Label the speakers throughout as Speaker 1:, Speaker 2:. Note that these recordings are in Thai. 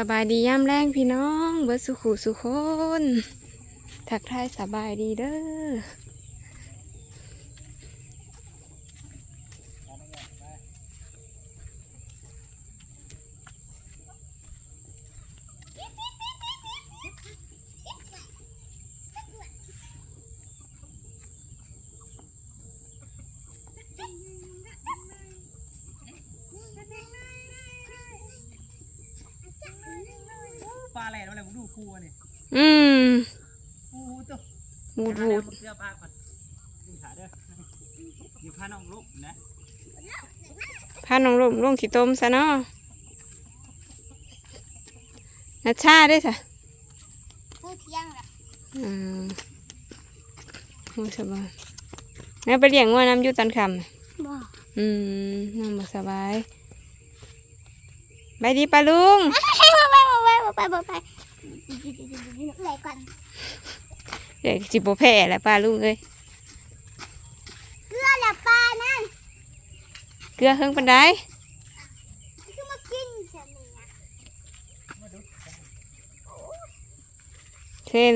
Speaker 1: สบายดีย่ำแรงพี่น้อง เบิดสุขุสุคน ทักทายสบายดีเด้อ
Speaker 2: ปลาอะไรอะไรผมดูครูอะนี่
Speaker 1: อืม
Speaker 2: ครูตัว
Speaker 1: วูด
Speaker 2: เดี๋
Speaker 1: วู
Speaker 2: ยว
Speaker 1: ด
Speaker 2: เสื้อปลาก่อนดูขาเด้อมีผ้าน้องลูกนะ
Speaker 1: พาน้องลมลงขี้ต้มซะเนาะนัชชาได้อจ้ะ
Speaker 3: พูดเที่ยงละ
Speaker 1: อืมโอ้สบายแม่ไปเลี้ยงงัวน้ำอยู่ตอนค่ำน่ะ
Speaker 3: บอก
Speaker 1: อืมน้องบ่สบายไปดีปะลุง
Speaker 3: ไปไป ไปไปไปไหนก่อน
Speaker 1: เดี๋ยวจิบโบแพ้แหละป้าลุงเอ้ย
Speaker 3: เกลือและปลานั่น
Speaker 1: เกลือเฮิงปันได
Speaker 3: คือมากินใช่ไหมอะ
Speaker 1: เช่น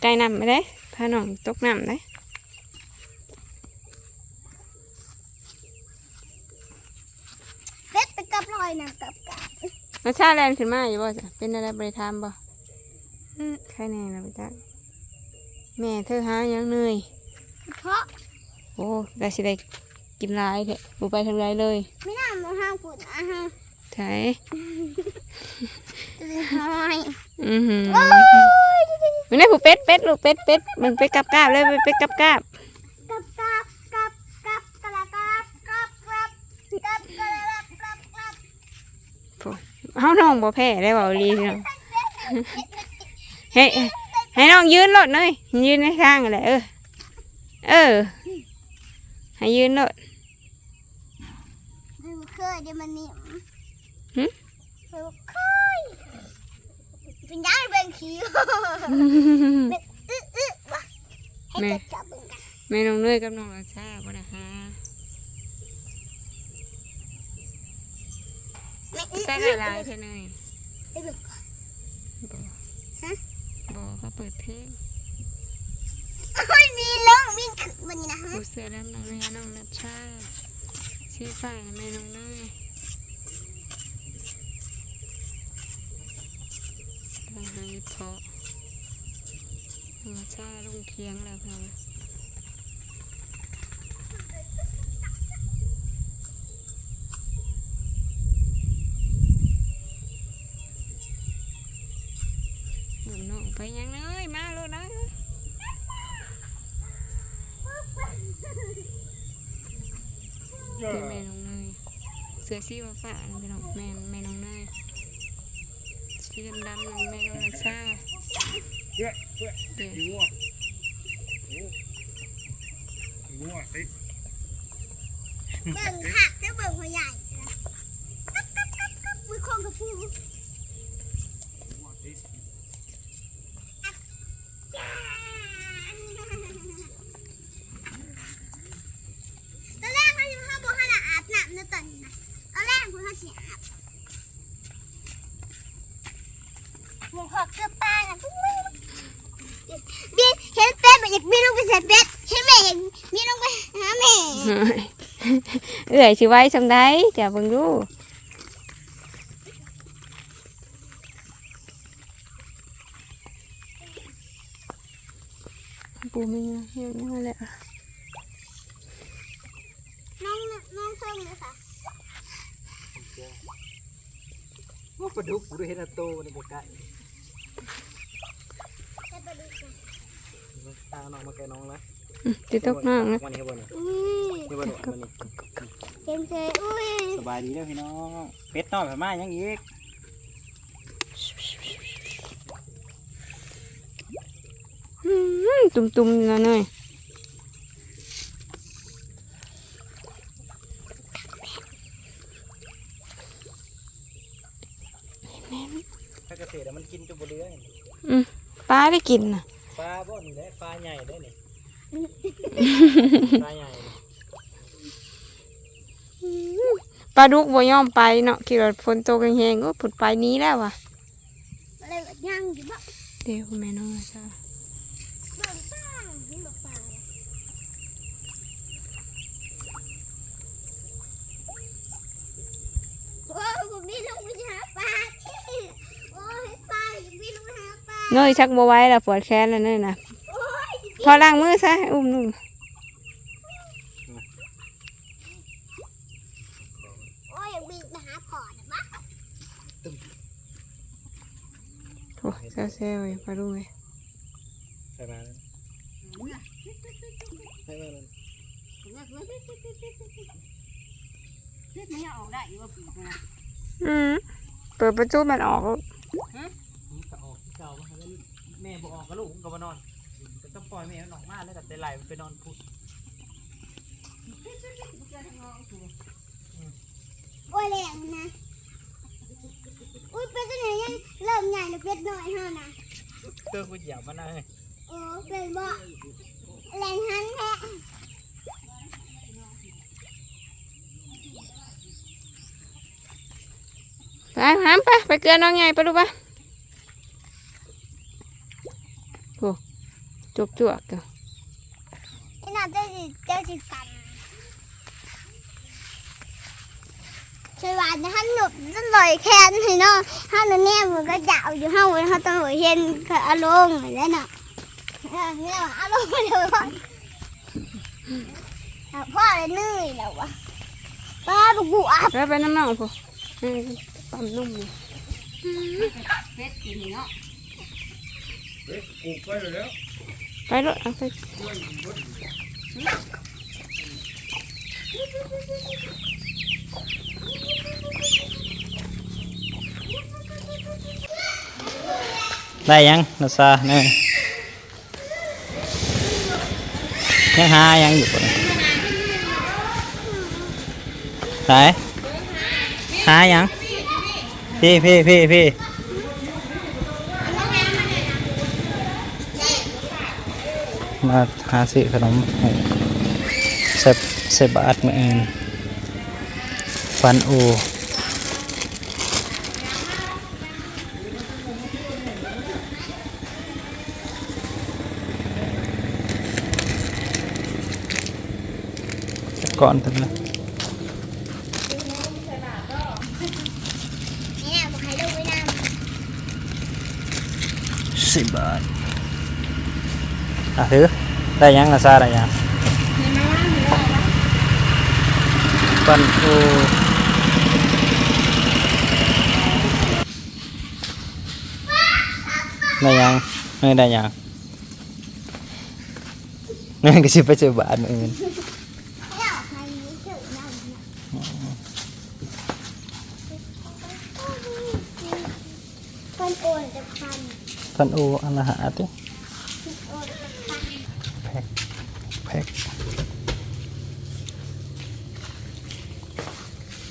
Speaker 1: ไก่นำไม่ได้พาน้องตกนำได้
Speaker 3: เป็ดไปกับลอยนำกับกับ
Speaker 1: มาชาแลนขึ้นมาอยู่บ่จ้ะเป็นอะไรบริทามบ่อืมใครแน่นะพี่จักแม่เธอหาหยังเหนื่อย
Speaker 3: เพราะ
Speaker 1: โอ้ได้สิได้กินหลายเถอะบุไปทางไรเลย
Speaker 3: ไม่น่ามาห้ามกุดอะฮะ
Speaker 1: ใช่
Speaker 3: จะหอย
Speaker 1: อือหือ
Speaker 3: โอ้ย
Speaker 1: มันได้ผู้เป็ดเป็ดลูกเป็ดเป็ดมันเป็ดกับกาบเลยเป็ดกับกาบ
Speaker 3: กับ
Speaker 1: เฮาน้องบ่แพ้ได้บ่ลีเนาะให้ให้น้องยืนรถหน่อยยืนในข้างอะไรเออเออ ให้ยืนรถ
Speaker 3: ดูเคยเดี๋ยวมันนี่
Speaker 1: หึ
Speaker 3: ดูเคยเป็นยังเป็นคิวเป็นอึ๊อึ๊วะให้
Speaker 1: แม่
Speaker 3: เด็กจับเป็นกัน
Speaker 1: แม่น้องเนยกับน้องอาชาบ่นะคะ
Speaker 3: ไม่อึ๊
Speaker 1: ใส่
Speaker 3: อึ๊
Speaker 1: หลายๆเท่านึง
Speaker 3: ไปเบิ่งก่อน
Speaker 1: บ่
Speaker 3: ฮะ
Speaker 1: บ่เขาเปิดเพลง
Speaker 3: โอ้ยมีลงวิ่งขึ้นวันนี้นะฮะ
Speaker 1: ผู้เสื้อดำน้องเนยน้องนัชชาสีฟ้าแม่น้องเนยน้องเนยเพาะน้องอาชาลงเคียงแล้วค่ะ หนูน้อง ไปยังเนยมาลูกนะเป็นแม่น้องเนยเสือสีฟ้าฟ้าๆเป็นน้องแม่แม่น้องเนยสีดำดำๆแม่น้องนัชชา
Speaker 2: เย้เย้
Speaker 1: เดี๋ยว
Speaker 2: งัวงัวเอ้ย
Speaker 3: เบิ่งหักแล้วเบิ่งหัวใหญ่กับกับกับกับมือคงกับพู
Speaker 2: งัวเอ้ย
Speaker 3: ตอนแรกเขาจะเข้าบอกให้ละอาบน้ำนะตอนนี้นะตอนแรกคุณเขาเสียอาบ หมูหอกเสื้อป้านะบินเห็นเป็ดอยากบินลงไปใส่เป็ดเห็นแม่อยากบินลงไปหาแม่
Speaker 1: เอื่อยสิไว้สำได้จะเบิ่งดูปูไม่เงี้ยเงี้ยเงี้ยเลยอะ
Speaker 3: น้องน้องเพิ่มเลยค่ะ
Speaker 2: ว่าปลาดุกกูได้เห็นอัตโตในบกไก่
Speaker 3: ให้ไปดูกัน
Speaker 2: ตาน้องมาแกน้องละ
Speaker 1: อืมจิตกน้องนะ
Speaker 2: วันนี้ครับวันนี้
Speaker 3: อุ้ย
Speaker 2: นี่วันนี้วันนี้
Speaker 3: เต็มเลยอุ้ย
Speaker 2: สบายดีเด้อพี่น้องเป็ดน้อยผ่ามายังอีก
Speaker 1: อืมตุ่มๆนะเนย
Speaker 2: ถ้าเกษตรมันกินจนบ่เดือย
Speaker 1: อืมปลาได้กินนะ
Speaker 2: ปลาบ่นี่แหละปลาใหญ่ได้นี่ ปลาใหญ่
Speaker 1: ปลาดุกบ่ยอมไปเนาะขี่รถฝนตกแห้งๆก็ผุดไปหนี้แล้วว่ะ
Speaker 3: เยังอยู่บ่
Speaker 1: เดี๋ยวคุณแม่น้องจ้า
Speaker 3: เบิ่งป้าเห็นบอกป้าโอ้ยผมมีลูกไปหาปลาโอ้ยปลาผมมีลูกไป หาปลา
Speaker 1: น้อยชักบ่ไว้ละปวดแขนแล้วนี่นะพอล้างมือซะอุ้มนุ่ม
Speaker 3: โอ้ยบินไปหาพอนะบ้า
Speaker 1: โอ้เซลเซลอยู่พอรู้ไหม
Speaker 2: ไปมาแล้วไปมาแล้ว
Speaker 1: อืมเปิดประตูมันออก
Speaker 2: ก็ออกที่เก่ามาแล้วแม่บอกออกก็ลูกก็มานอนก็ต้องปล่อยแม่มันออกมาแล้วก็ไปไหลมันไปนอนพุด
Speaker 3: โอ้ยแรงนะอุ้ยเป็นตัวไหนยังเริ่มใหญ่แล้วเป็ดน้อยเฮานะ
Speaker 2: เตือนกูเหยียบมันนะเฮ้ย
Speaker 3: โอ้เป็นบ่แรงหันแท้
Speaker 1: ไปหามไปไปเกลือน้องใหญ่ไปดูปะโอ้ จบจวกเถอะ
Speaker 3: ไอ้น่าเจ้าสิเจ้าสิกันช่วยหวานนะฮันหนุบนั่นลอยแค้นให้เนาะฮันน่ะแน่ยมันก็จะเอาอยู่เฮาไว้เฮาต้องเห็นก็อารมณ์แล้วเนาะเนี่ยอารมณ์เดียวพ่อพ่อเลยเหนื่อยแล้ววะป้าบุกบุอับ
Speaker 1: ไปไปน้ำหน้องพอเออปั๊มนุ่มอยู่
Speaker 2: กูไปแล้ว
Speaker 1: ไปรถเอาไป
Speaker 2: ได้ยังนาซาเนี่ยยังหายังอยู่ปะไหนหายังพี่พี่พี่พี่ มาหาซื้อขนมให้เซบเซบาทมืออื่นฟันโอก่อนถึงนะ
Speaker 3: เนี่ยบอกให้ลูกไว้น
Speaker 2: สิบบาท อะถือได้ยังนะซาได้ยังปันโอได้ยังไม่ได้ยังนี่ก็สิไปเจอบาทมืออื่นำ
Speaker 3: ให้ออกมาอยู่เฉยๆนั่นนะคนโอนจะพัน
Speaker 2: ปันโออันละหาติ
Speaker 3: โอนจะพัน
Speaker 2: แพ็คแพ็ค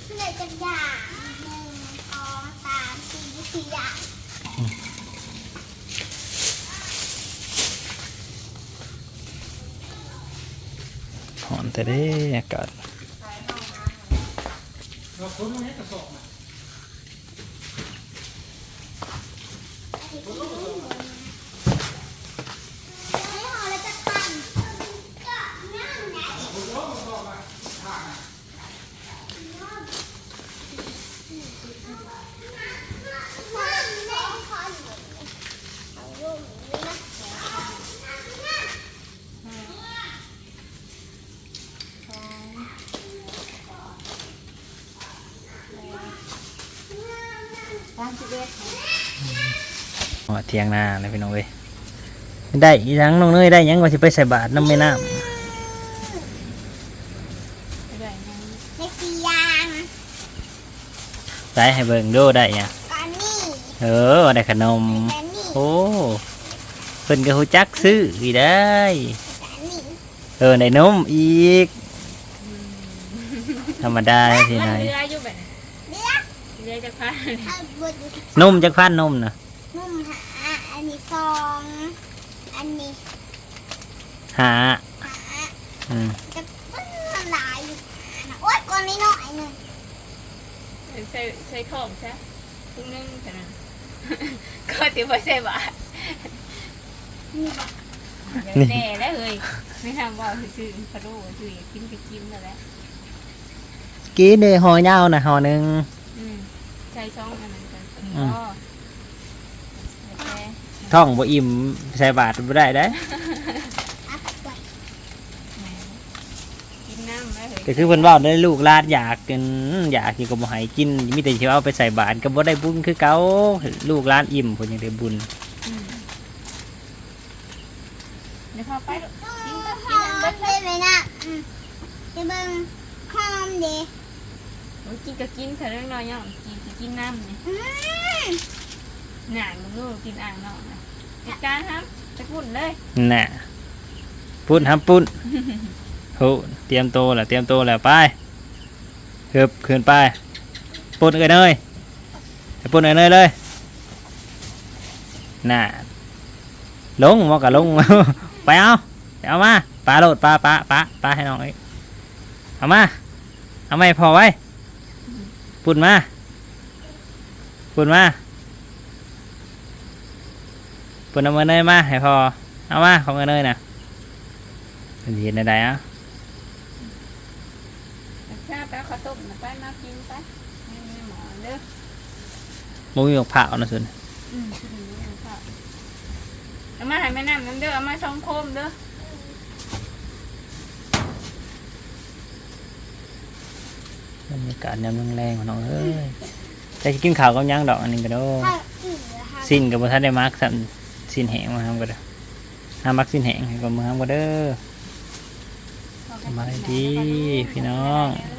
Speaker 3: เพื่อจะอย่างหนึ่งสองสามสี่สี่อย่าง
Speaker 2: หอนแต่ได้อากาศ
Speaker 3: ให้ห่อแล้วจะพันก็นั่งไหนมันไม่พันเอาลูกนี้นะ
Speaker 2: หัว เทียงนาเลยพี่น้องเว้ยได้อีหยังน้องเนยได้ยังว่าสิไปใส่บาตรน้ำแม่น้
Speaker 3: ในสี่อย่างำ
Speaker 2: ได้ให้เบิ่งดูได้หยัง
Speaker 3: อันนี้
Speaker 2: เออได้ขนม
Speaker 3: อันนี้
Speaker 2: โอ้เพิ่นก็ฮู้จักซื้ออีได้
Speaker 3: อันนี้
Speaker 2: เออได้นมอีก ธรรมดาที่ไหน
Speaker 1: เรืออยู่แบบ
Speaker 3: เดี๋ยว
Speaker 1: เรือจะพา
Speaker 3: เอาบดอยู่ที่
Speaker 2: นมจักพันนมนะ
Speaker 3: นุ่มหา อันนี้สอง อันนี้
Speaker 2: หา
Speaker 3: หา
Speaker 2: อืม
Speaker 3: จะมันหลายอยู่นะโอ๊ยก่อนนี้หน่อยหนึ่ง
Speaker 1: ใส่ใส่ของใช่ทุ่งนึงขนาด
Speaker 4: ก็ติบ่ใช่บาท
Speaker 2: นี่
Speaker 4: แน่แล้วเฮ้ยไม่ทำว่าซื่อๆพะโล้ซื่อกินไปกินแล้วแหละ
Speaker 2: กินเด้หอยาวนะหอหนึง
Speaker 4: อืมใช้ช่องอันนั้นกัน
Speaker 2: อืม
Speaker 4: ก็แต่
Speaker 2: ท้องบ่อิ่มใส่บาตรบ่ได้ได้
Speaker 3: อัพไว้
Speaker 4: กินน้ำแล้วเฮ้ย
Speaker 2: ก็คือเพิ่นเว้าได้ลูกหลานอยากกินอยากกินก็บ่ให้กินมีแต่สิเอาไปใส่บาตรก็บ่ได้บุญคือเก่าลูกหลานอิ่มเพิ่นยังได้บุญ
Speaker 4: อืมเดี๋ยวพอไปลูกกินก็
Speaker 3: ห
Speaker 4: กิน
Speaker 3: อ
Speaker 4: อัน
Speaker 3: ม
Speaker 4: เบิด
Speaker 3: เลยไหมนะอืมจะเบิ่งหอมดี
Speaker 4: โอ้ยกินก็กินเถอะเรื่องน้อยย่อมกินสิกินน้ำนี่
Speaker 3: อืม
Speaker 4: หนังมึงลูกกินอ่างนอกนะ จัดการครับจะพุ่นเลย
Speaker 2: น่ะปุ้นครับปุ้นโหเตรียมโตแล้วเตรียมโตแล้วไปเกือบขึ้นไปปุ้นเอ้ยเนยไปปุ้นเอ้ยเนยเลยน่ะลงมอกะลงไปเอาไปเอามาปลาโหลดปลาปลาปลาปลาให้น้องเอ้ยเอามาเอาไม่พอไว้ปุ้นมาปุ้นมา ปุ้นเอามือเนยมาให้พอเอามาของเอ้ยเนยน่ะเป็นเห็นอะไรอะ
Speaker 4: ชาแป๊บข้าวต้มน่ะไปมากินไปไม่มีหมอเด้อ
Speaker 2: มุ้ยหยกผ่าเอานะส่วน
Speaker 4: อืมกินอย่างนี้เอาข้าวเอามาให้แม่น้ำน้ำเด้อเอามาช่องโคมเด้อ
Speaker 2: บรรยากาศยามแรงๆของน้องเอ้ยแต่จะกินข้าวกับหยังดอกอันนี้ก็โด
Speaker 3: ข้าวอื่นเหรอคะ
Speaker 2: สิ้นกับบทันได้มักสั่น สิ้นแหงมาทำก็เด้อหามักสิ้นแหงให้กับมือทำก็เด้อสบายดีพี่น้อง
Speaker 4: เ